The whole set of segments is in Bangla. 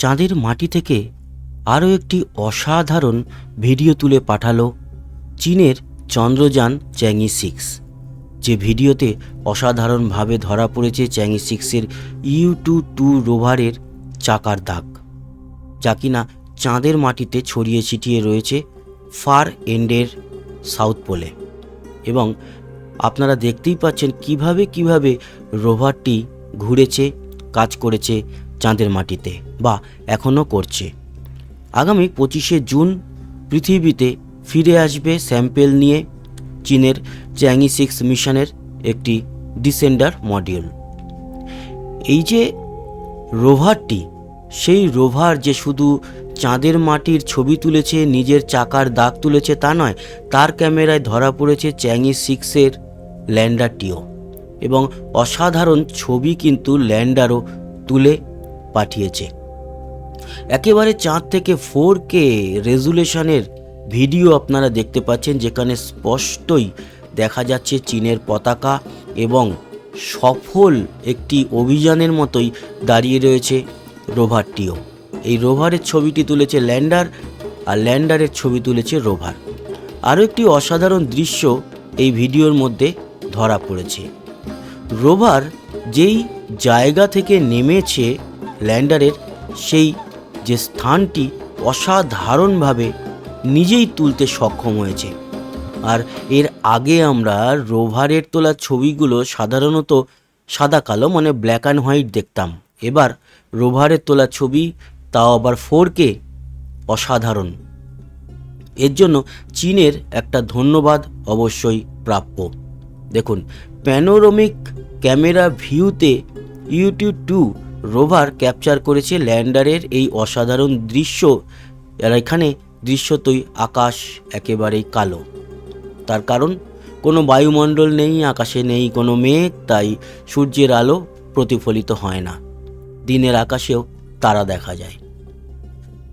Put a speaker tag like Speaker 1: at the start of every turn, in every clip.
Speaker 1: চাঁদের মাটি থেকে আরও একটি অসাধারণ ভিডিও তুলে পাঠালো চীনের চন্দ্রযান চ্যাংই সিক্স। যে ভিডিওতে অসাধারণভাবে ধরা পড়েছে চ্যাংই সিক্সের ইউ টু টু রোভারের চাকার দাগ, যা কিনা চাঁদের মাটিতে ছড়িয়ে ছিটিয়ে রয়েছে ফার এন্ডের সাউথ পোলে। এবং আপনারা দেখতেই পাচ্ছেন কীভাবে কীভাবে রোভারটি ঘুরেছে, কাজ করেছে চাঁদের মাটিতে বা এখনও করছে। আগামী পঁচিশে জুন পৃথিবীতে ফিরে আসবে স্যাম্পেল নিয়ে চীনের চ্যাংই সিক্স মিশনের একটি ডিসেন্ডার মডিউল। এই যে রোভারটি, সেই রোভার যে শুধু চাঁদের মাটির ছবি তুলেছে, নিজের চাকার দাগ তুলেছে তা নয়, তার ক্যামেরায় ধরা পড়েছে চ্যাংই সিক্সের ল্যান্ডারটিও। এবং অসাধারণ ছবি কিন্তু ল্যান্ডারও তুলে পাঠিয়েছে। একেবারে চাঁদ থেকে ফোর কে রেজুলেশনের ভিডিও আপনারা দেখতে পাচ্ছেন, যেখানে স্পষ্টই দেখা যাচ্ছে চীনের পতাকা এবং সফল একটি অভিযানের মতোই দাঁড়িয়ে রয়েছে রোভারটিও এই রোভারের ছবিটি তুলেছে ল্যান্ডার, আর ল্যান্ডারের ছবি তুলেছে রোভার। আরও একটি অসাধারণ দৃশ্য এই ভিডিওর মধ্যে ধরা পড়েছে। রোভার যেই জায়গা থেকে নেমেছে ল্যান্ডারের সেই যে স্থানটি অসাধারণভাবে নিজেই তুলতে সক্ষম হয়েছে। আর এর আগে আমরা রোভারের তোলা ছবিগুলো সাধারণত সাদা কালো মানে ব্ল্যাক অ্যান্ড হোয়াইট দেখতাম। এবার রোভারের তোলা ছবি তাও আবার ফোর কে অসাধারণ। এর জন্য চীনের একটা ধন্যবাদ অবশ্যই প্রাপ্য। দেখুন প্যানোরমিক ক্যামেরা ভিউতে ইউটিউব টু রোভার ক্যাপচার করেছে ল্যান্ডারের এই অসাধারণ দৃশ্য এখানে দৃশ্যতই আকাশ একেবারেই কালো। তার কারণ, কোনো বায়ুমণ্ডল নেই, আকাশে নেই কোনো মেঘ, তাই সূর্যের আলো প্রতিফলিত হয় না। দিনের আকাশেও তারা দেখা যায়।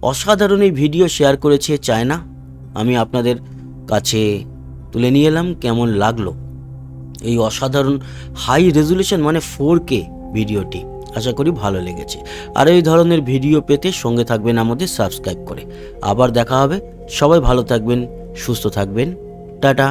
Speaker 1: অসাধারণ এই ভিডিও শেয়ার করেছে চায়না। আমি আপনাদের কাছে তুলে নিয়ে এলাম কেমন লাগল। এই অসাধারণ হাই রেজুলেশন মানে ফোর কে ভিডিওটি। আশা করি ভালো লেগেছে। আর এই ধরনের ভিডিও পেতে সঙ্গে থাকবেন আমাদের সাবস্ক্রাইব করে। আবার দেখা হবে। সবাই ভালো থাকবেন, সুস্থ থাকবেন। টাটা।